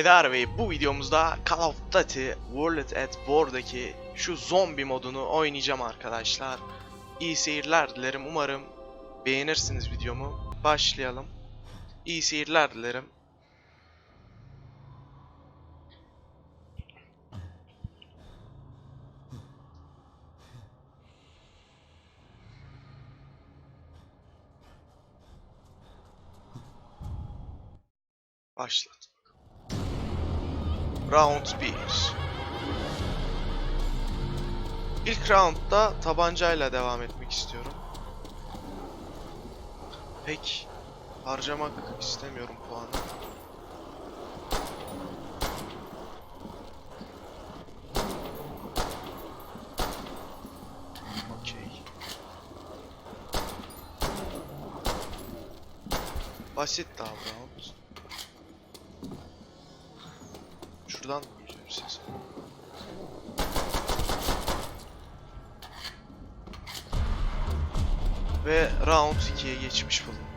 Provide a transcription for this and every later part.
Haydar Bey bu videomuzda Call of Duty World at War'daki şu zombi modunu oynayacağım arkadaşlar. İyi seyirler dilerim. Umarım beğenirsiniz videomu. Başlayalım. İyi seyirler dilerim. Başlat. Round 1 İlk roundda tabancayla devam etmek istiyorum. Pek harcamak istemiyorum puanı. Basit daha round. Şuradan mı geliyor ses? Ve round 2'ye geçmiş bulunmaktayız.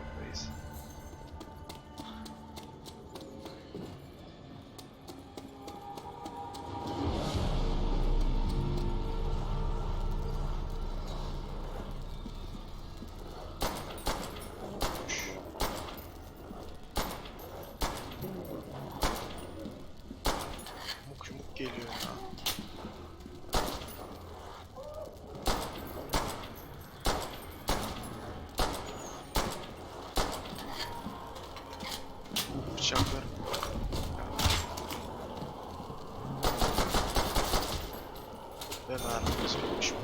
Geliyor ya. Bıçaklar. Ve mermimiz bitmiş mi?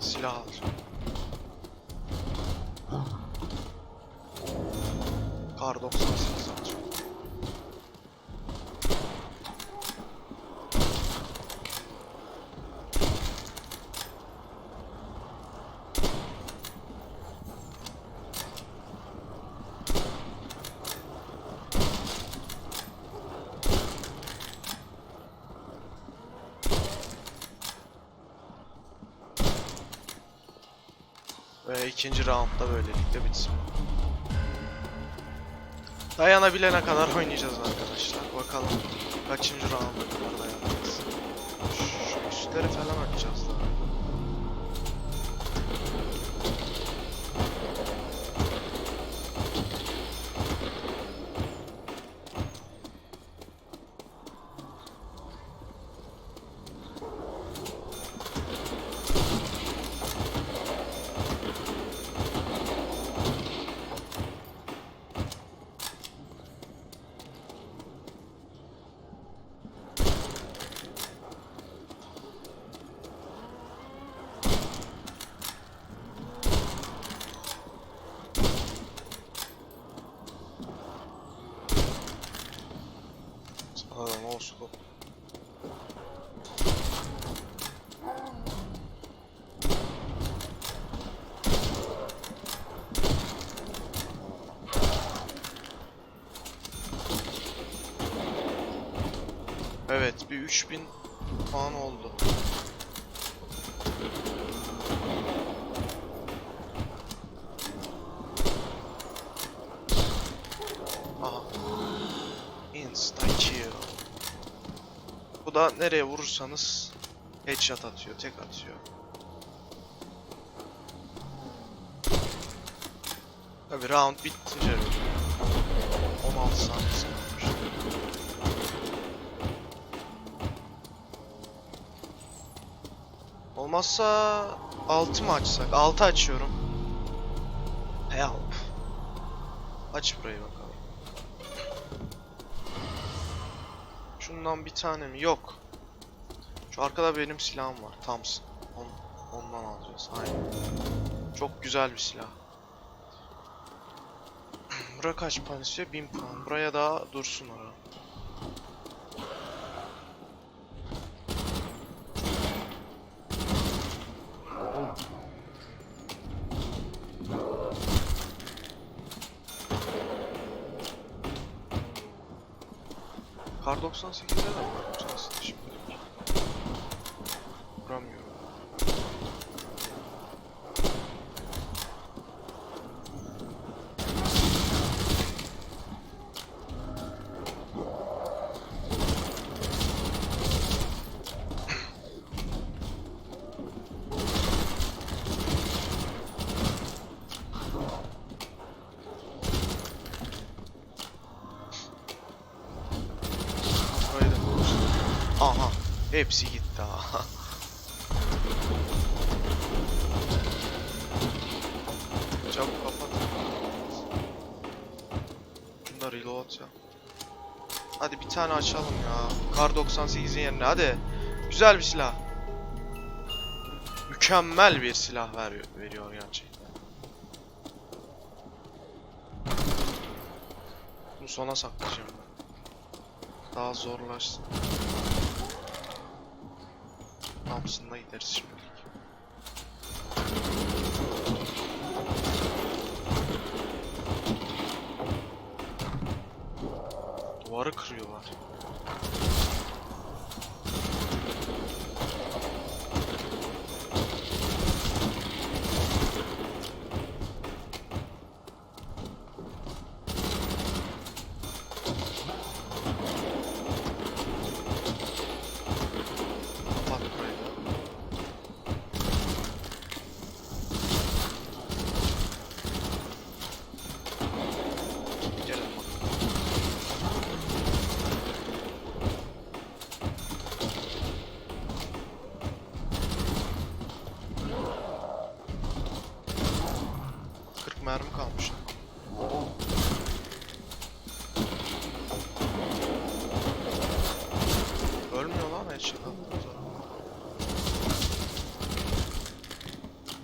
Silah alacağım. Kar 98 alacağım. Ve ikinci round da böylelikle bitsin. Dayanabilene kadar oynayacağız arkadaşlar. Bakalım kaçıncı rounda kadar dayanacağız. Şu üstleri falan açacağız daha. Sana da no scope. Evet bir 3000 puan oldu. Insta kill. Bu da nereye vurursanız headshot atıyor, tek atıyor. Tabi round bittince 16 saniyesi kalmış. Olmazsa 6 mı açsak? 6 açıyorum. Help. Aç burayı bakalım. Şundan bir tane mi? Yok. Şu arkada benim silahım var. Thompson. On, ondan alacağız. Aynen. Çok güzel bir silah. Bura kaç puan istiyor? 1000 puan. Buraya da dursun ara. 98'de de var. 98 şimdi. Vuramıyorum. Hepsi gitti ha. Çabuk kapat. Bunda reload ya. Hadi bir tane açalım ya. Kar 98'in yerine hadi. Güzel bir silah. Mükemmel bir silah veriyor, veriyor gerçekten. Bunu sona saklayacağım ben. Daha zorlaşsın. Thompson'la gideriz şimdilik. Duvarı kırıyorlar. Kapat burayı. Gelin bakalım. Kırk mermi kalmış. Ölmüyor lan headshot.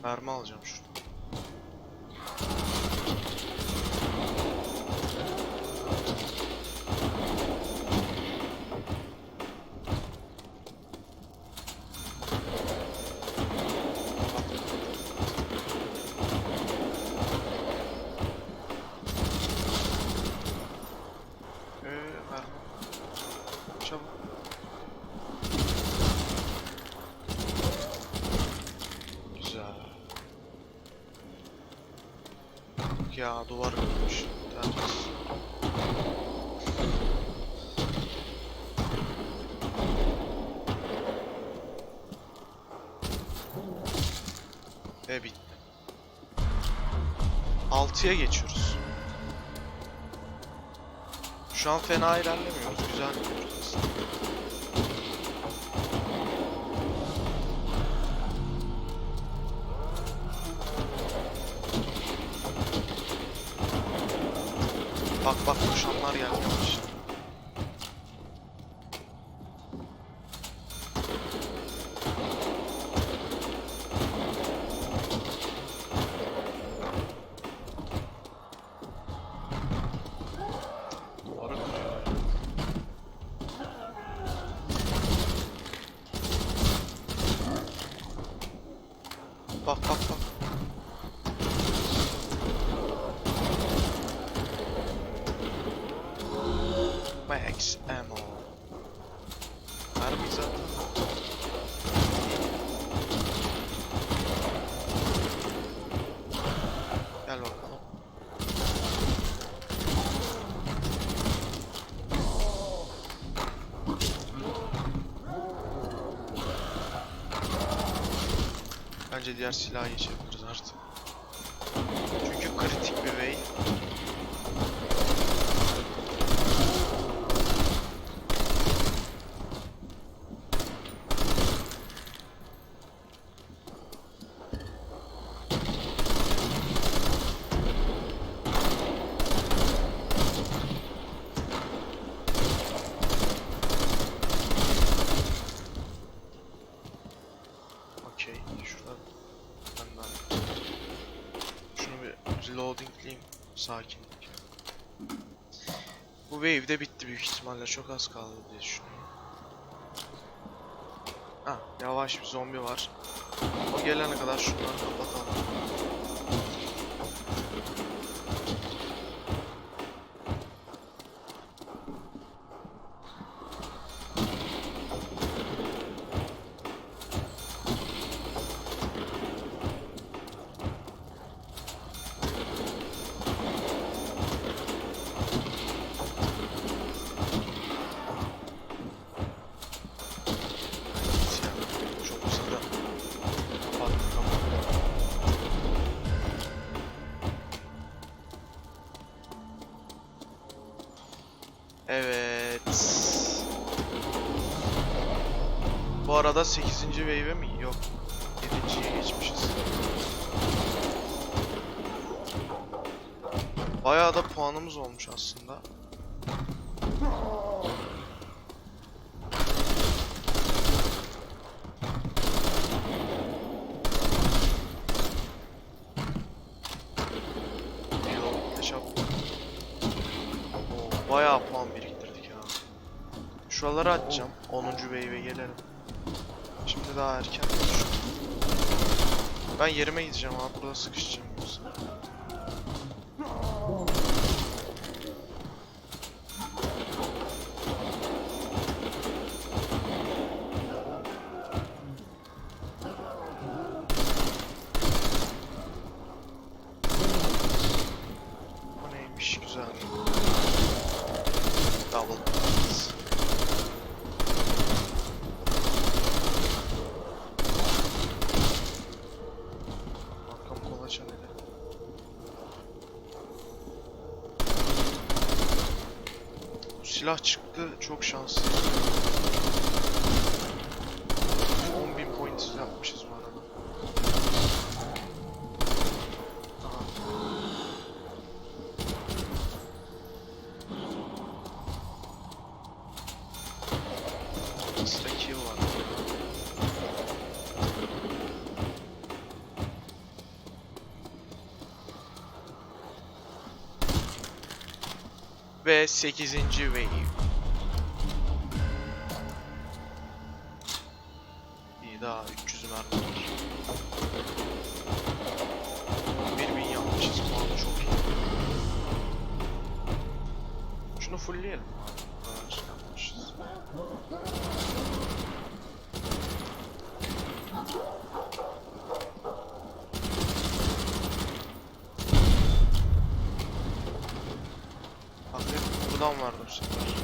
Mermi alacağım şuradan. Ee, mermi. Çabuk. Güzel. Ya duvar kırmış. Ve bitti. 6'ya geçiyoruz. Şu an fena ilerlemiyoruz. Güzel gidiyoruz. Bak bak koşanlar gelmeye başladı. Duvarı kırıyor ya. Bak bak bak. Max ammo. Mermi zaten. Gel bakalım. Bence diğer silahı geçebiliriz artık. Çünkü kritik bir way. Okey, şurada ben ben şunu bir reloadingleyeyim sakinlik. Bu wave de bitti büyük ihtimalle çok az kaldı diye düşünüyorum. Ha, yavaş bir zombi var. O gelene kadar şunları kapatalım. Arada 8. wave'e mi? Yok. 7.ye geçmişiz. Bayağı da puanımız olmuş aslında. Bayağı puan biriktirdik ya. Şuraları açacağım. 10. wave'e gelelim. Şimdi daha erken. Ben yerime gideceğim abi. Burada sıkışacağım yoksa. Bu neymiş güzel. Double points. Arkam kolaçan hele. Bu silah çıktı çok şanslı. Ve 8. wave. İyi daha 300 mermi var. 1000 yapmışız puanı çok iyi. Şunu fullleyelim abi. Bu kadar şey yapmışız. Bak buradan vardı bu sefer.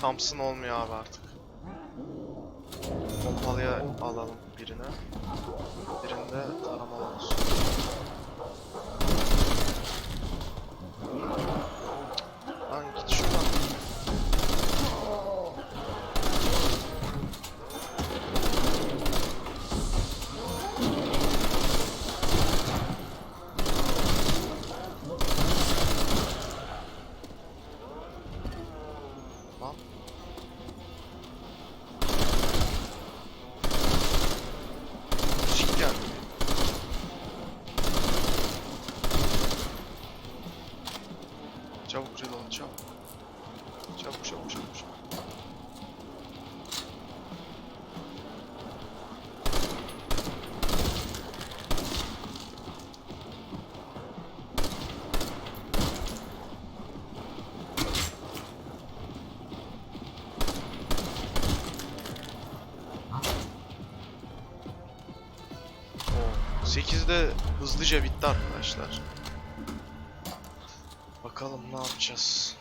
Thompson olmuyor abi artık. Pompalıya alalım birine. Birinde taramalı 8'de hızlıca bitti arkadaşlar. Bakalım ne yapacağız.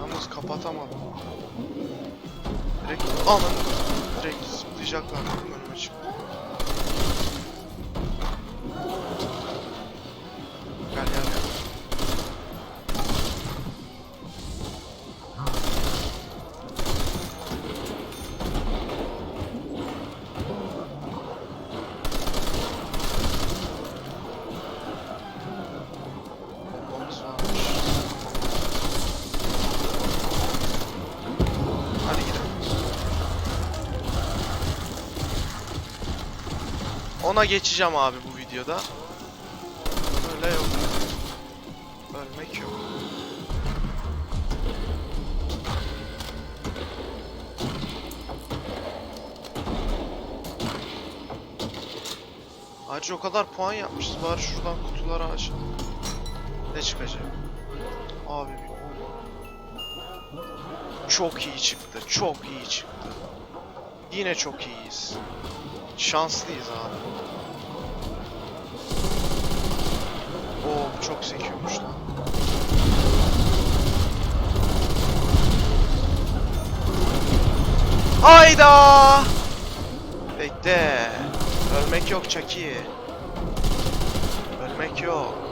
Yalnız kapatamadım. Direkt alın. Ona geçeceğim abi bu videoda. Öyle yok. Ölmek yok. Ayrıca o kadar puan yapmışız. Bari şuradan kutuları açalım. Ne çıkacak? Abi Çok iyi çıktı. Çok iyi çıktı. Yine çok iyiyiz. Şanslıyız abi. Oo çok sekiyormuş lan. Hayda! Bekle. Ölmek yok Chucky. Ölmek yok.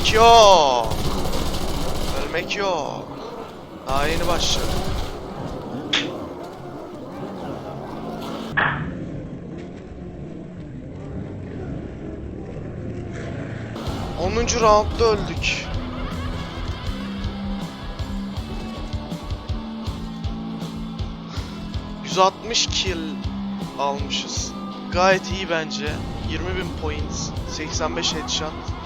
Ölmek yok. Ölmek yok. Daha yeni başladı. Onuncu roundda öldük. ...160 kill almışız. Gayet iyi bence. 20.000 points, 85 headshot.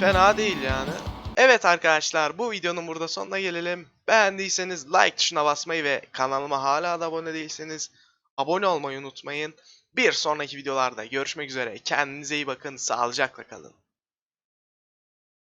Fena değil yani. Evet arkadaşlar bu videonun burada sonuna gelelim. Beğendiyseniz like tuşuna basmayı ve kanalıma hala da abone değilseniz abone olmayı unutmayın. Bir sonraki videolarda görüşmek üzere. Kendinize iyi bakın. Sağlıcakla kalın.